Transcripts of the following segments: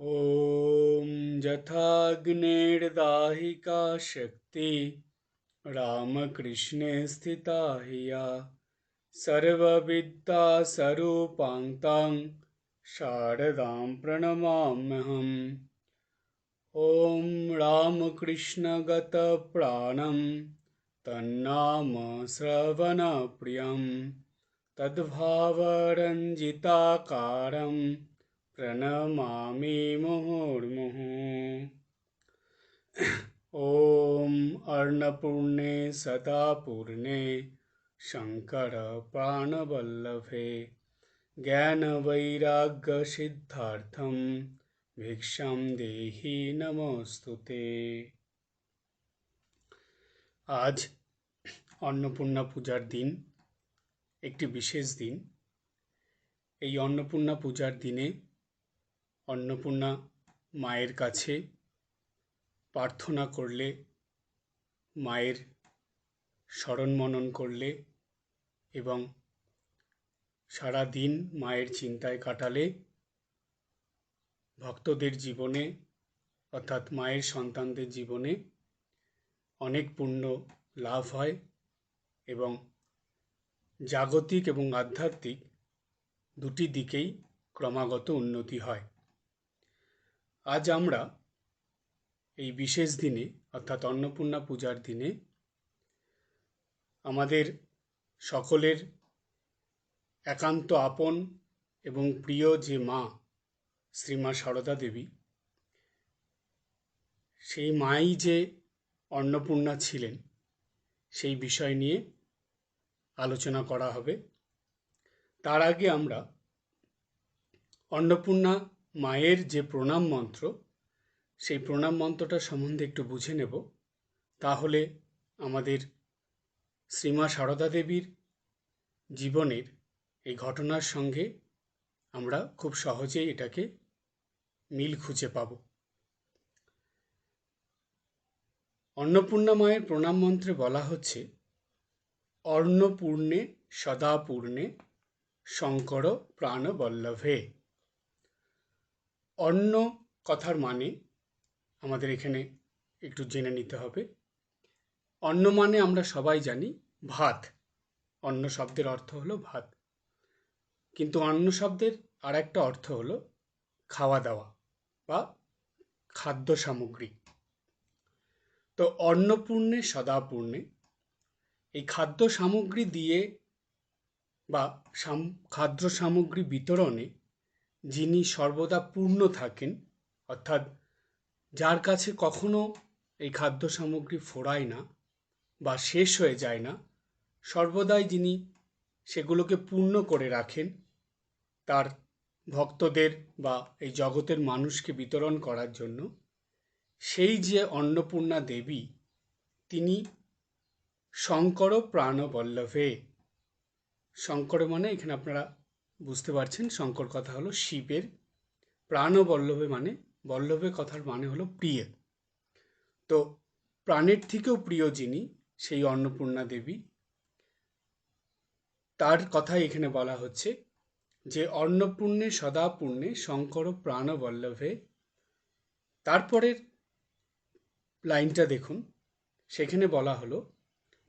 ॐ यथाग्नेर्दाहिका शक्ति रामकृष्णे स्थिता हिया सर्वविद्या स्वरूपान्तां शारदां प्रणमाम्यहम्। ॐ रामकृष्णगतप्राणं तन्नाम श्रवणप्रियं तद्भावरञ्जिताकारं प्रणमामि मुहुर्मुहुः ॐ अर्णपूर्णे सदा पूर्णे शङ्करप्राणवल्लभे ज्ञानवैराग्यसिद्धार्थं ভিক্ষাম দেহি নমস্তুতে আজ অন্নপূর্ণা পূজার দিন একটি বিশেষ দিন এই অন্নপূর্ণা পূজার দিনে অন্নপূর্ণা মায়ের কাছে প্রার্থনা করলে, মায়ের স্মরণ মনন করলে এবং সারা দিন মায়ের চিন্তায় কাটালে, ভক্তদের জীবনে অর্থাৎ মায়ের সন্তানদের জীবনে অনেক পুণ্য লাভ হয় এবং জাগতিক এবং আধ্যাত্মিক দুটি দিকেই ক্রমাগত উন্নতি হয়। আজ আমরা এই বিশেষ দিনে, অর্থাৎ অন্নপূর্ণা পূজার দিনে, আমাদের সকলের একান্ত আপন এবং প্রিয় যে মা, শ্রীমা সারদা দেবী, সেই মাই যে অন্নপূর্ণা ছিলেন, সেই বিষয় নিয়ে আলোচনা করা হবে। তার আগে আমরা অন্নপূর্ণা মায়ের যে প্রণাম মন্ত্র, সেই প্রণাম মন্ত্রটা সম্বন্ধে একটু বুঝে নেব। তাহলে আমাদের শ্রীমা সারদা দেবীর জীবনের এই ঘটনার সঙ্গে আমরা খুব সহজেই এটাকে মিল খুঁজে পাব। অন্নপূর্ণা মায়ের প্রণাম মন্ত্রে বলা হচ্ছে, অর্ণপূর্ণে সদাপূর্ণে শঙ্কর প্রাণবল্লভে। অন্ন কথার মানে আমাদের এখানে একটু জেনে নিতে হবে। অন্ন মানে আমরা সবাই জানি ভাত। অন্ন শব্দের অর্থ হলো ভাত। কিন্তু অন্ন শব্দের আর একটা অর্থ হলো খাওয়া দাওয়া বা খাদ্য সামগ্রী তো অন্নপূর্ণে, সদাপূর্ণে এই খাদ্য সামগ্রী দিয়ে বা খাদ্য সামগ্রী বিতরণে যিনি সর্বদা পূর্ণ থাকেন, অর্থাৎ যার কাছে কখনো এই খাদ্য সামগ্রী ফোরায় না বা শেষ হয়ে যায় না, সর্বদাই যিনি সেগুলোকে পূর্ণ করে রাখেন, তার ভক্তদের বা এই জগতের মানুষকে বিতরণ করার জন্য, সেই যে অন্নপূর্ণা দেবী, তিনি শঙ্কর প্রাণবল্লভে। শঙ্কর মানে এখানে আপনারা বুঝতে পারছেন, শঙ্কর কথা হলো শিবের প্রাণবল্লভে মানে বল্লভে কথার মানে হলো প্রিয়। তো প্রাণের থেকেও প্রিয় যিনি, সেই অন্নপূর্ণা দেবী। তার কথাই এখানে বলা হচ্ছে যে, অন্নপূর্ণে সদাপূর্ণে শঙ্কর প্রাণ বল্লভে তারপরের লাইনটা দেখুন, সেখানে বলা হলো,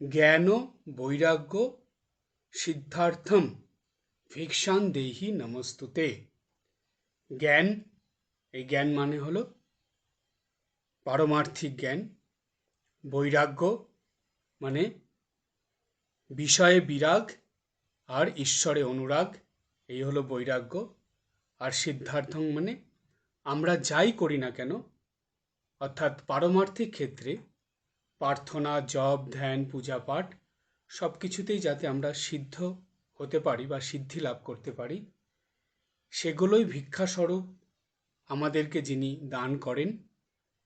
জ্ঞান বৈরাগ্য সিদ্ধার্থম ভিক্ষান দেহি নমস্তুতে। জ্ঞান, এই জ্ঞান মানে হল পারমার্থিক জ্ঞান। বৈরাগ্য মানে বিষয়ে বিরাগ আর ঈশ্বরে অনুরাগ, এই হলো বৈরাগ্য। আর সিদ্ধার্থ মানে আমরা যাই করি না কেন, অর্থাৎ পারমার্থিক ক্ষেত্রে প্রার্থনা, জপ, ধ্যান, পূজা পাঠ সব কিছুতেই যাতে আমরা সিদ্ধ হতে পারি বা সিদ্ধি লাভ করতে পারি, সেগুলোই ভিক্ষাস্বরূপ আমাদেরকে যিনি দান করেন,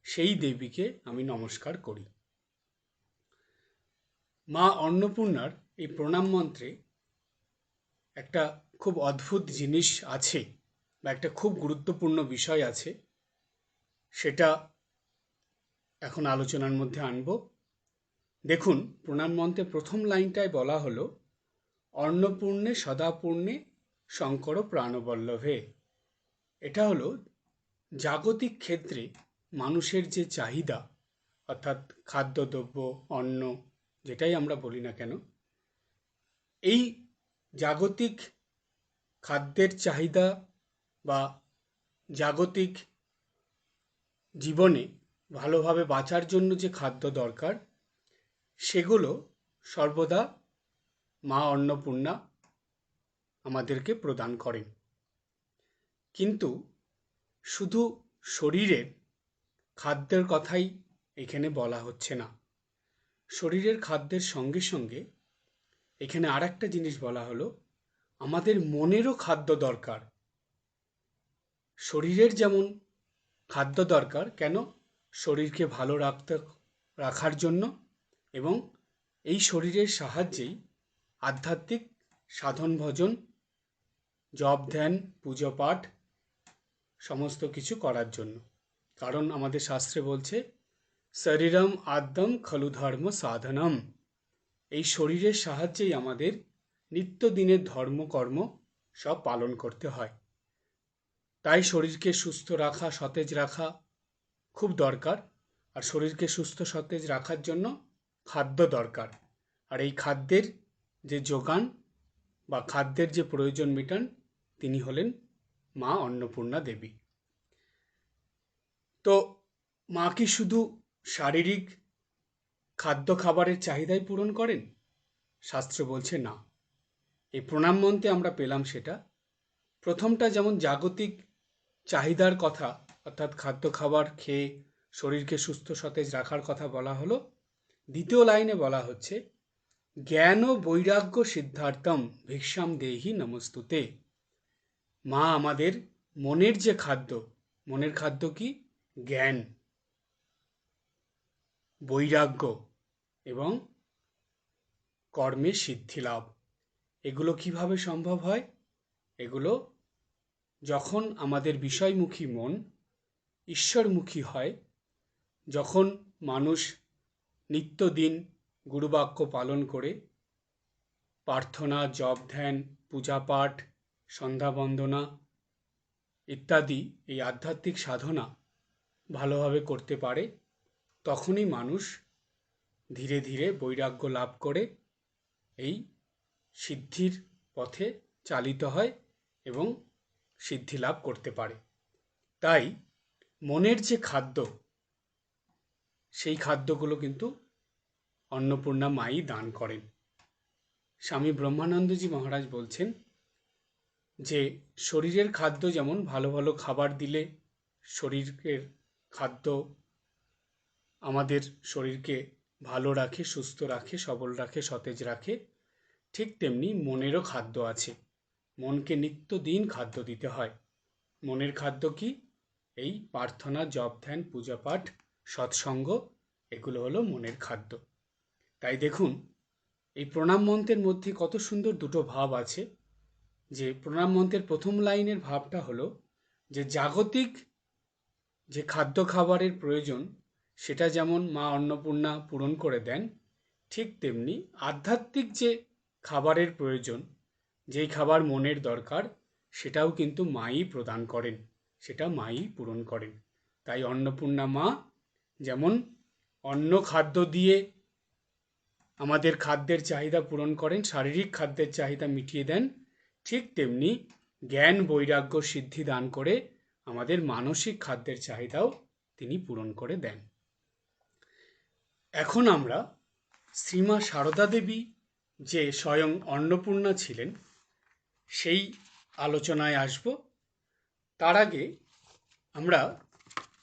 সেই দেবীকে আমি নমস্কার করি। মা অন্নপূর্ণার এই প্রণাম মন্ত্রে একটা খুব অদ্ভুত জিনিস আছে বা একটা খুব গুরুত্বপূর্ণ বিষয় আছে, সেটা এখন আলোচনার মধ্যে আনব। দেখুন, প্রণাম মন্ত্রে প্রথম লাইনটায় বলা হলো অন্নপূর্ণে, সদাপূর্ণে শঙ্কর প্রাণবল্লভে। এটা হলো জাগতিক ক্ষেত্রে মানুষের যে চাহিদা, অর্থাৎ খাদ্যদ্রব্য অন্ন, যেটাই আমরা বলি না কেন, এই জাগতিক খাদ্যের চাহিদা বা জাগতিক জীবনে ভালোভাবে বাঁচার জন্য যে খাদ্য দরকার, সেগুলো সর্বদা মা অন্নপূর্ণা আমাদেরকে প্রদান করেন। কিন্তু শুধু শরীরের খাদ্যের কথাই এখানে বলা হচ্ছে না। শরীরের খাদ্যের সঙ্গে সঙ্গে এখানে আর একটা জিনিস বলা হলো, আমাদের মনেরও খাদ্য দরকার। শরীরের যেমন খাদ্য দরকার, কেন? শরীরকে ভালো রাখতে, রাখার জন্য এবং এই শরীরের সাহায্যেই আধ্যাত্মিক সাধন ভজন, জপ ধ্যান, পুজো পাঠ, সমস্ত কিছু করার জন্য। কারণ আমাদের শাস্ত্রে বলছে, শরীরম আদ্যম খলু ধর্ম সাধনম। এই শরীরের সাহায্যেই আমাদের নিত্যদিনের ধর্মকর্ম সব পালন করতে হয়। তাই শরীরকে সুস্থ রাখা, সতেজ রাখা খুব দরকার। আর শরীরকে সুস্থ, সতেজ রাখার জন্য খাদ্য দরকার। আর এই খাদ্যের যে যোগান বা খাদ্যের যে প্রয়োজন মেটান, তিনি হলেন মা অন্নপূর্ণা দেবী। তো মা কি শুধু শারীরিক খাদ্য খাবারের চাহিদাই পূরণ করেন? শাস্ত্র বলছে না। এই প্রণাম মন্ত্রে আমরা পেলাম সেটা। প্রথমটা যেমন জাগতিক চাহিদার কথা, অর্থাৎ খাদ্য খাবার খেয়ে শরীরকে সুস্থ সতেজ রাখার কথা বলা হলো, দ্বিতীয় লাইনে বলা হচ্ছে জ্ঞান ও বৈরাগ্য সিদ্ধার্থম ভিক্ষাম দেহি নমস্তুতে। মা আমাদের মনের যে খাদ্য, মনের খাদ্য কি? জ্ঞান, বৈরাগ্য এবং কর্মের সিদ্ধি লাভ। এগুলো কীভাবে সম্ভব হয়? এগুলো যখন আমাদের বিষয়মুখী মন ঈশ্বরমুখী হয়, যখন মানুষ নিত্যদিন গুরুবাক্য পালন করে। প্রার্থনা, জপ ধ্যান, পূজা পাঠ, সন্ধ্যা বন্দনা ইত্যাদি এই আধ্যাত্মিক সাধনা ভালোভাবে করতে পারে। তখনই মানুষ ধীরে ধীরে বৈরাগ্য লাভ করে, এই সিদ্ধির পথে চালিত হয় এবং সিদ্ধি লাভ করতে পারে। তাই মনের যে খাদ্য, সেই খাদ্যগুলো কিন্তু অন্নপূর্ণা মাই দান করেন। স্বামী ব্রহ্মানন্দজি মহারাজ বলছেন যে, শরীরের খাদ্য যেমন ভালো ভালো খাবার দিলে শরীরের খাদ্য আমাদের শরীরকে ভালো রাখে, সুস্থ রাখে, সবল রাখে, সতেজ রাখে, ঠিক তেমনি মনেরও খাদ্য আছে। মনকে নিত্য দিন খাদ্য দিতে হয়। মনের খাদ্য কি? এই প্রার্থনা, জপ, ধ্যান, পূজা পাঠ, সৎসঙ্গ, এগুলো হলো মনের খাদ্য। তাই দেখুন, এই প্রণাম মন্ত্রের মধ্যে কত সুন্দর দুটো ভাব আছে। যে প্রণাম মন্ত্রের প্রথম লাইনের ভাবটা হলো যে জাগতিক যে খাদ্য খাবারের প্রয়োজন, সেটা যেমন মা অন্নপূর্ণা পূরণ করে দেন, ঠিক তেমনি আধ্যাত্মিক যে খাবারের প্রয়োজন, যেই খাবার মনের দরকার, সেটাও কিন্তু মাই প্রদান করেন, সেটা মাই পূরণ করেন। তাই অন্নপূর্ণা মা যেমন অন্ন খাদ্য দিয়ে আমাদের খাদ্যের চাহিদা পূরণ করেন, শারীরিক খাদ্যের চাহিদা মিটিয়ে দেন। ঠিক তেমনি জ্ঞান, বৈরাগ্য, সিদ্ধি দান করে আমাদের মানসিক খাদ্যের চাহিদাও তিনি পূরণ করে দেন। এখন আমরা শ্রীমা সারদা দেবী যে স্বয়ং অন্নপূর্ণা ছিলেন, সেই আলোচনায় আসব। তার আগে আমরা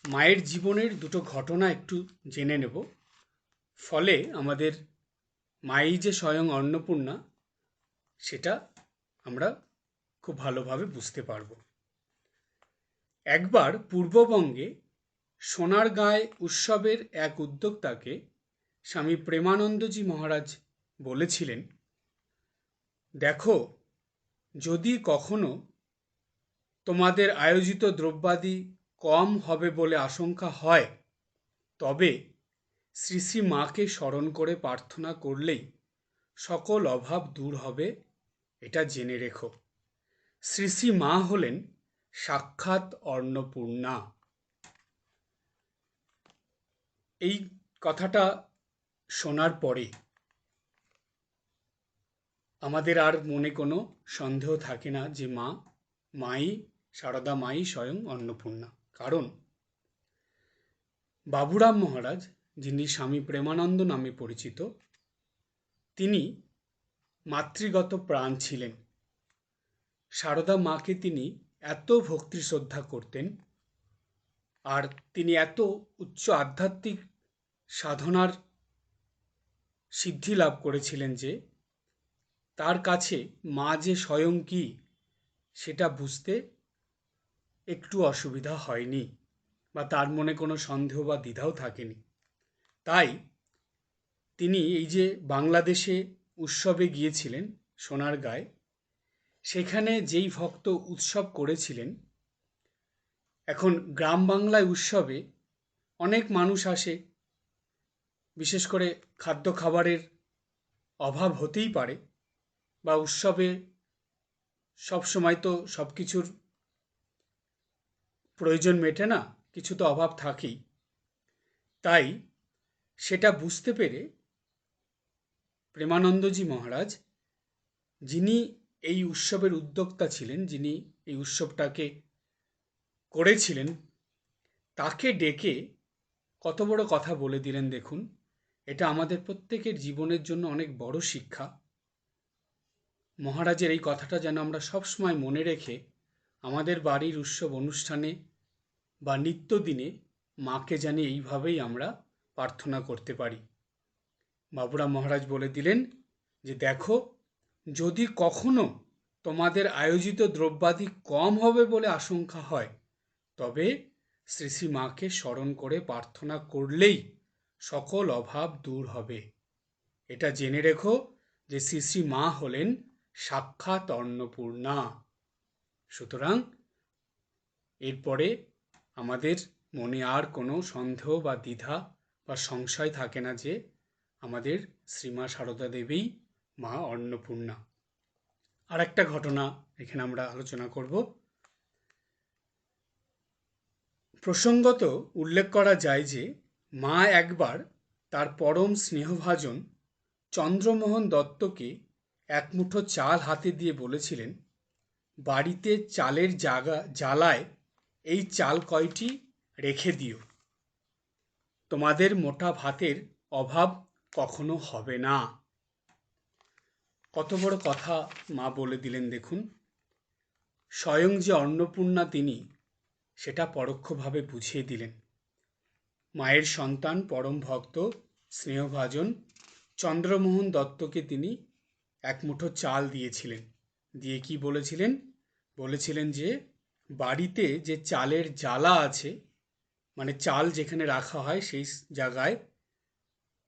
মায়ের জীবনের দুটো ঘটনা একটু জেনে নেব। ফলে আমাদের মাই যে স্বয়ং অন্নপূর্ণা, সেটা আমরা খুব ভালোভাবে বুঝতে পারব। একবার পূর্ববঙ্গে সোনার গায়ে উৎসবের এক উদ্যোক্তাকে স্বামী প্রেমানন্দজি মহারাজ বলেছিলেন, দেখো, যদি কখনো তোমাদের আয়োজিত দ্রব্যাদি কম হবে বলে আশঙ্কা হয়, তবে শ্রী শ্রী মাকে স্মরণ করে প্রার্থনা করলেই সকল অভাব দূর হবে, এটা জেনে রেখো। শ্রী শ্রী মা হলেন সাক্ষাৎ অন্নপূর্ণা। এই কথাটা শোনার পরে আমাদের আর মনে কোনো সন্দেহ থাকে না যে মা, মাই, সারদা মাই স্বয়ং অন্নপূর্ণা। কারণ বাবুরাম মহারাজ যিনি স্বামী প্রেমানন্দ নামে পরিচিত, তিনি মাতৃগত প্রাণ ছিলেন। সারদা মাকে তিনি এত ভক্তি শ্রদ্ধা করতেন আর তিনি এত উচ্চ আধ্যাত্মিক সাধনার সিদ্ধি লাভ করেছিলেন যে, তার কাছে মা যে স্বয়ং কি, সেটা বুঝতে একটু অসুবিধা হয়নি বা তার মনে কোনো সন্দেহ বা দ্বিধাও থাকেনি। তাই তিনি এই যে বাংলাদেশে উৎসবে গিয়েছিলেন সোনার গায়ে, সেখানে যেই ভক্ত উৎসব করেছিলেন, এখন গ্রাম বাংলায় উৎসবে অনেক মানুষ আসে। বিশেষ করে খাদ্য খাবারের অভাব হতেই পারে বা উৎসবে সব সময় তো সব কিছুর প্রয়োজন মেটে না, কিছু তো অভাব থাকেই। তাই সেটা বুঝতে পেরে প্রেমানন্দজি মহারাজ, যিনি এই উৎসবের উদ্যোক্তা ছিলেন, যিনি এই উৎসবটাকে করেছিলেন, তাকে ডেকে কত বড় কথা বলে দিলেন দেখুন। এটা আমাদের প্রত্যেকের জীবনের জন্য অনেক বড় শিক্ষা। মহারাজের এই কথাটা যেন আমরা সবসময় মনে রেখে আমাদের বাড়ির উৎসব অনুষ্ঠানে বা নিত্যদিনে মাকে জানি এইভাবেই আমরা প্রার্থনা করতে পারি। বাবুরা মহারাজ বলে দিলেন যে, দেখো, যদি কখনো তোমাদের আয়োজিত দ্রব্যাদি কম হবে বলে আশঙ্কা হয়, তবে শ্রী শ্রী মাকে স্মরণ করে প্রার্থনা করলেই সকল অভাব দূর হবে। এটা জেনে রেখো যে শ্রী শ্রী মা হলেন সাক্ষাৎ অন্নপূর্ণা। সুতরাং এরপরে আমাদের মনে আর কোনো সন্দেহ বা দ্বিধা বা সংশয় থাকে না যে আমাদের শ্রীমা সারদা দেবী, মা অন্নপূর্ণা। আর একটা ঘটনা এখানে আমরা আলোচনা করব। প্রসঙ্গত উল্লেখ করা যায় যে মা একবার তার পরম স্নেহভাজন চন্দ্রমোহন দত্তকে এক মুঠো চাল হাতে দিয়ে বলেছিলেন, বাড়িতে চালের জাগা, জ্বালায় এই চাল কয়টি রেখে দিও। তোমাদের মোটা ভাতের অভাব কখনো হবে না। কত বড় কথা মা বলে দিলেন দেখুন। স্বয়ং যে অন্নপূর্ণা তিনি, সেটা পরোক্ষভাবে বুঝিয়ে দিলেন। মায়ের সন্তান, পরম ভক্ত, স্নেহভাজন, চন্দ্রমোহন দত্তকে তিনি এক মুঠো চাল দিয়েছিলেন। দিয়ে কি বলেছিলেন? বলেছিলেন যে, বাড়িতে যে চালের জ্বালা আছে মানে চাল যেখানে রাখা হয় সেই জায়গায়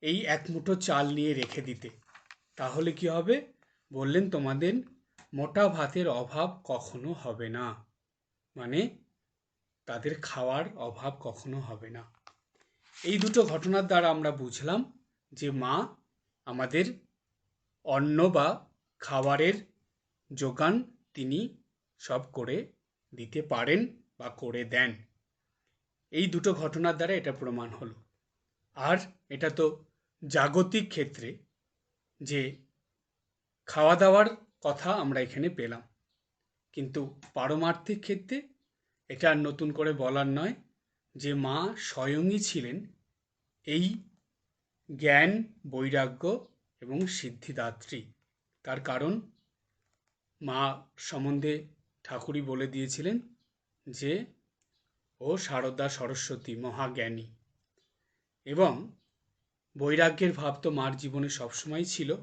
এই এক মুঠো চাল নিয়ে রেখে দিতে। তাহলে কি হবে? বললেন, তোমাদের মোটা ভাতের অভাব কখনো হবে না। মানে তাদের খাওয়ার অভাব কখনো হবে না। এই দুটো ঘটনার দ্বারা আমরা বুঝলাম যে মা আমাদের অন্ন বা খাবারের যোগান তিনি সব করে দিতে পারেন বা করে দেন। এই দুটো ঘটনার দ্বারা এটা প্রমাণ হলো। আর এটা তো জাগতিক ক্ষেত্রে যে খাওয়া দাওয়ার কথা আমরা এখানে পেলাম। কিন্তু পারমার্থিক ক্ষেত্রে এটা আর নতুন করে বলার নয় যে মা স্বয়ংই ছিলেন এই জ্ঞান, বৈরাগ্য এবং সিদ্ধিদাত্রী। তার কারণ মা সম্বন্ধে ঠাকুরই বলে দিয়েছিলেন যে ও শারদা সরস্বতী মহাজ্ঞানী। এবং বৈরাগ্যের ভাব তো মার জীবনে সবসময় ছিল।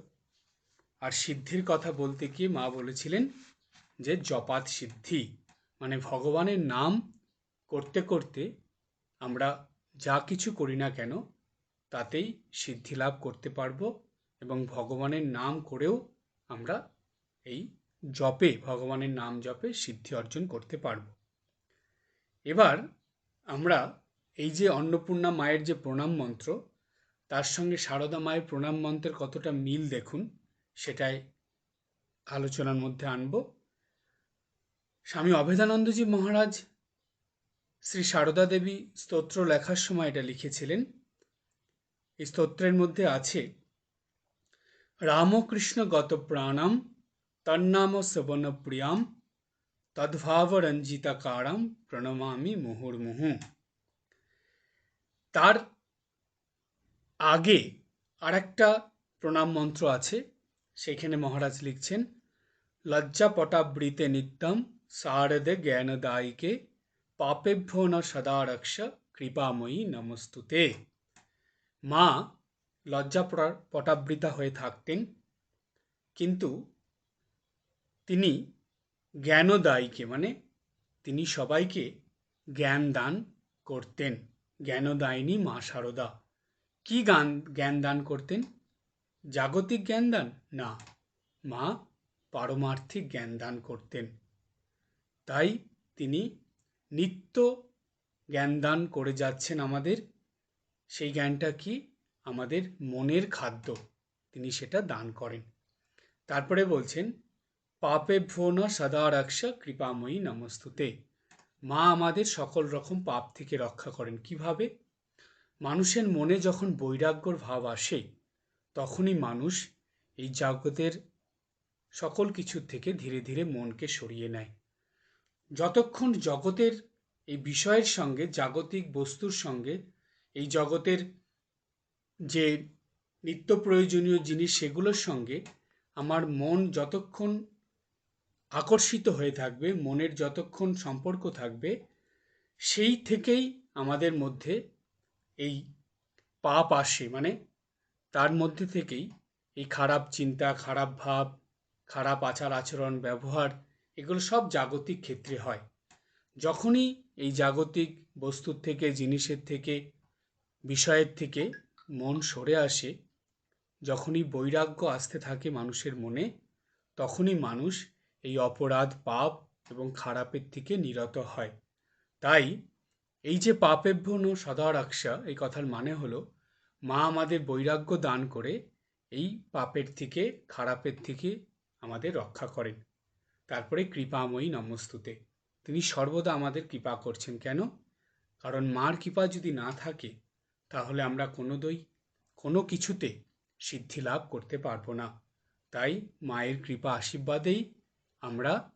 আর সিদ্ধির কথা বলতে গিয়ে মা বলেছিলেন যে, জপাত সিদ্ধি মানে ভগবানের নাম করতে করতে আমরা যা কিছু করি না কেন, তাতেই সিদ্ধি লাভ করতে পারব এবং ভগবানের নাম করেও আমরা এই জপে, ভগবানের নাম জপে সিদ্ধি অর্জন করতে পারব। এবার আমরা এই যে অন্নপূর্ণা মায়ের যে প্রণাম মন্ত্র, তার সঙ্গে সারদা মায়ের প্রণাম মন্ত্রের কতটা মিল দেখুন, সেটাই আলোচনার মধ্যে আনব। স্বামী অভেদানন্দজি মহারাজ শ্রী সারদা দেবী স্তোত্র লেখার সময় এটা লিখেছিলেন। এই স্তোত্রের মধ্যে আছে, রামকৃষ্ণ গত প্রাণাম, তন্নাম শ্রবণ প্রিয়াম তদ্ভাব রঞ্জিতাকারাম প্রণমামি মুহুর্মুহু তার আগে আরেকটা প্রণাম মন্ত্র আছে, সেখানে মহারাজ লিখছেন লজ্জা পটাবৃতে নিত্যম শারদে জ্ঞানদায়িকে, পাপেভ্য ন সদা রক্ষ কৃপাময়ী নমস্তুতে। মা লজ্জা পটাবৃতা হয়ে থাকতেন, কিন্তু তিনি জ্ঞানদায়ীকে মানে তিনি সবাইকে জ্ঞান দান করতেন। জ্ঞানদায়িনী মা সারদা। কি গান, জ্ঞান দান করতেন? জাগতিক জ্ঞান দান? না, মা পারমার্থিক জ্ঞান দান করতেন। তাই তিনি নিত্য জ্ঞান দান করে যাচ্ছেন আমাদের। সেই জ্ঞানটা কি? আমাদের মনের খাদ্য। তিনি সেটা দান করেন। তারপরে বলছেন পাপে ভ্রণ সদা রক্ষা কৃপাময়ী নমস্তুতে। মা আমাদের সকল রকম পাপ থেকে রক্ষা করেন। কীভাবে? মানুষের মনে যখন বৈরাগ্যর ভাব আসে, তখনই মানুষ এই জগতের সকল কিছুর থেকে ধীরে ধীরে মনকে সরিয়ে নেয়। যতক্ষণ জগতের এই বিষয়ের সঙ্গে, জাগতিক বস্তুর সঙ্গে, এই জগতের যে নিত্য প্রয়োজনীয় জিনিস, সেগুলোর সঙ্গে আমার মন যতক্ষণ আকর্ষিত হয়ে থাকবে, মনের যতক্ষণ সম্পর্ক থাকবে, সেই থেকেই আমাদের মধ্যে এই পাপ আসে। মানে তার মধ্যে থেকেই এই খারাপ চিন্তা, খারাপ ভাব, খারাপ আচার, আচরণ, ব্যবহার, এগুলো সব জাগতিক ক্ষেত্রে হয়। যখনই এই জাগতিক বস্তুর থেকে, জিনিসের থেকে, বিষয়ের থেকে মন সরে আসে, যখনই বৈরাগ্য আসতে থাকে মানুষের মনে, তখনই মানুষ এই অপরাধ পাপ এবং খারাপের থেকে নিরত হয়। তাই এই যে পাপেভ্যন সদা রক্ষা এই কথার মানে হলো, মা আমাদের বৈরাগ্য দান করে এই পাপের থেকে খারাপের থেকে আমাদের রক্ষা করেন। তারপরে কৃপাময়ী নমস্তুতে। তিনি সর্বদা আমাদের কৃপা করছেন। কেন? কারণ মার কৃপা যদি না থাকে, তাহলে আমরা কোনো দই, কোনো কিছুতে সিদ্ধি লাভ করতে পারব না। তাই মায়ের কৃপা আশীর্বাদেই আমরা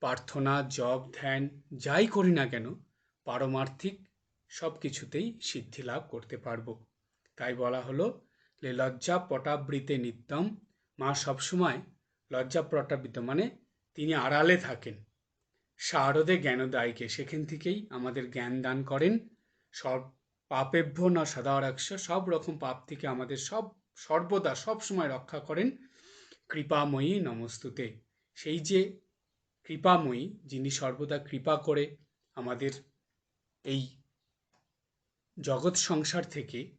প্রার্থনা, জপ, ধ্যান যাই করি না কেন, পারমার্থিক সব কিছুতেই সিদ্ধি লাভ করতে পারব। তাই বলা হলো যে লজ্জা পটাবৃতে নিত্যম। মা সবসময় লজ্জা পটাবৃত মানে তিনি আড়ালে থাকেন। শারদে জ্ঞানদায়ীকে সেখান থেকেই আমাদের জ্ঞান দান করেন। সব পাপেভ্য না সদারাক্ষ, সব রকম পাপ থেকে আমাদের সব, সর্বদা সব সময় রক্ষা করেন। কৃপাময়ী নমস্তুতে। সেই যে কৃপাময়ী যিনি সর্বদা কৃপা করে আমাদের এই জগৎ সংসার থেকে,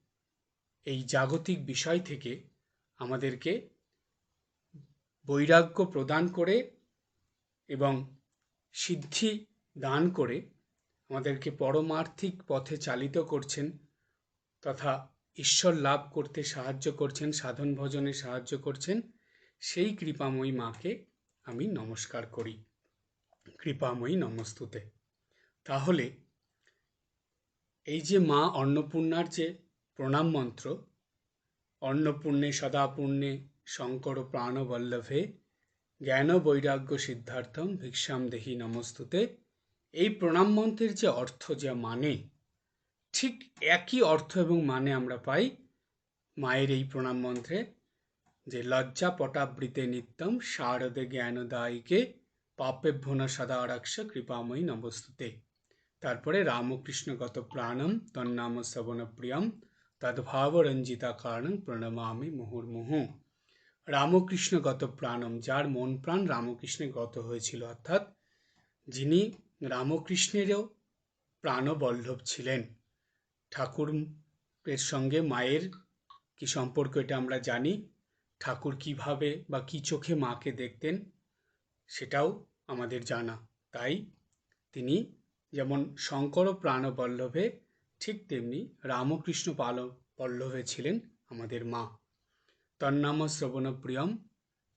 এই জাগতিক বিষয় থেকে আমাদেরকে বৈরাগ্য প্রদান করে এবং সিদ্ধি দান করে আমাদেরকে পরমার্থিক পথে চালিত করছেন তথা ঈশ্বর লাভ করতে সাহায্য করছেন, সাধন ভজনে সাহায্য করছেন, সেই কৃপাময়ী মাকে আমি নমস্কার করি। কৃপাময়ী নমস্তুতে। তাহলে, এই যে মা অন্নপূর্ণার যে প্রণাম মন্ত্র, অন্নপূর্ণে সদাপূর্ণে শঙ্কর প্রাণবল্লভে জ্ঞান বৈরাগ্য সিদ্ধার্থম ভিক্ষাম দেহি নমস্তুতে, এই প্রণাম মন্ত্রের যে অর্থ যা মানে ঠিক একই অর্থ এবং মানে আমরা পাই মায়ের এই প্রণাম মন্ত্রে যে লজ্জা পটাবৃতে নিত্যম শারদে জ্ঞানদায়ীকে পাপেভ্যনা সদা রক্ষ কৃপাময়ী নমস্তুতে। তারপরে রামকৃষ্ণগত প্রাণম তন্নাম শ্রবণ প্রিয়ম তদ্ভাব রঞ্জিতা কারণ প্রণমামি মুহুর্মুহু। রামকৃষ্ণগত প্রাণম, যার মন প্রাণ রামকৃষ্ণে গত হয়েছিল, অর্থাৎ যিনি রামকৃষ্ণেরও প্রাণবল্লভ ছিলেন। ঠাকুরের সঙ্গে মায়ের কি সম্পর্ক এটা আমরা জানি? ঠাকুর কীভাবে বা কি চোখে মাকে দেখতেন সেটাও আমাদের জানা। তাই তিনি যেমন শঙ্কর প্রাণবল্লভে ঠিক তেমনি রামকৃষ্ণ পাল পল্লভে ছিলেন আমাদের মা। তন্নাম শ্রবণ প্রিয়ম,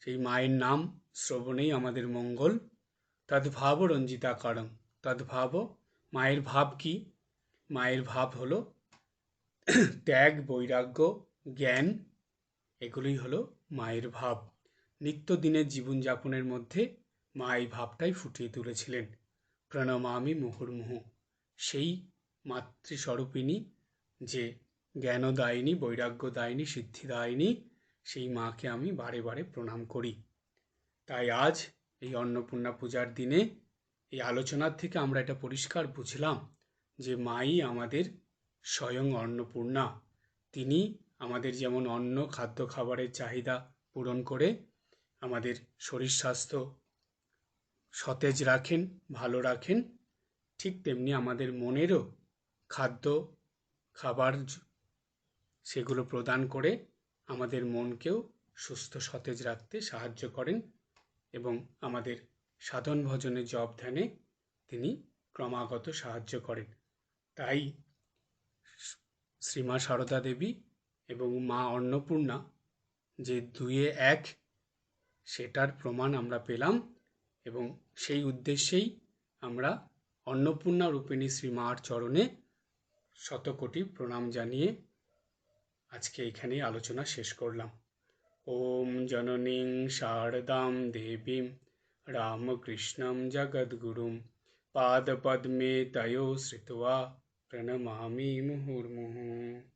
সেই মায়ের নাম শ্রবণেই আমাদের মঙ্গল। তদ্ভাব রঞ্জিতাকারম তদ্ভাব মায়ের ভাব কি? মায়ের ভাব হলো ত্যাগ, বৈরাগ্য, জ্ঞান এগুলোই হলো মায়ের ভাব। নিত্যদিনের জীবনযাপনের মধ্যে মা এই ভাবটাই ফুটিয়ে তুলেছিলেন। প্রণমামি মুহুর্মুহু। সেই মাতৃস্বরূপিণী যে জ্ঞানদায়িনী, বৈরাগ্যদায়িনী, সিদ্ধিদায়িনী, সেই মাকে আমি বারে বারে প্রণাম করি। তাই আজ এই অন্নপূর্ণা পূজার দিনে এই আলোচনার থেকে আমরা এটা পরিষ্কার বুঝলাম যে মাই আমাদের স্বয়ং অন্নপূর্ণা। তিনি আমাদের যেমন অন্ন, খাদ্য, খাবারের চাহিদা পূরণ করে আমাদের শরীর স্বাস্থ্য সতেজ রাখেন, ভালো রাখেন, ঠিক তেমনি আমাদের মনেরও খাদ্য, খাবার সেগুলো প্রদান করে আমাদের মনকেও সুস্থ, সতেজ রাখতে সাহায্য করেন এবং আমাদের সাধন ভজনে, জপ ধ্যানে তিনি ক্রমাগত সাহায্য করেন। তাই শ্রীমা সারদা দেবী এবং মা অন্নপূর্ণা, যে দুয়ে এক, সেটার প্রমাণ আমরা পেলাম এবং সেই উদ্দেশ্যেই আমরা অন্নপূর্ণা রূপিণী শ্রী মার চরণে শতকোটি প্রণাম জানিয়ে আজকে এখানেই আলোচনা শেষ করলাম। ওম জননীং শারদাম দেবীম রামকৃষ্ণম জগদ্গুরুম পাদপদ্মে তয়ো শ্রিত্वा প্রণমামি মুহুর্মুহুঃ।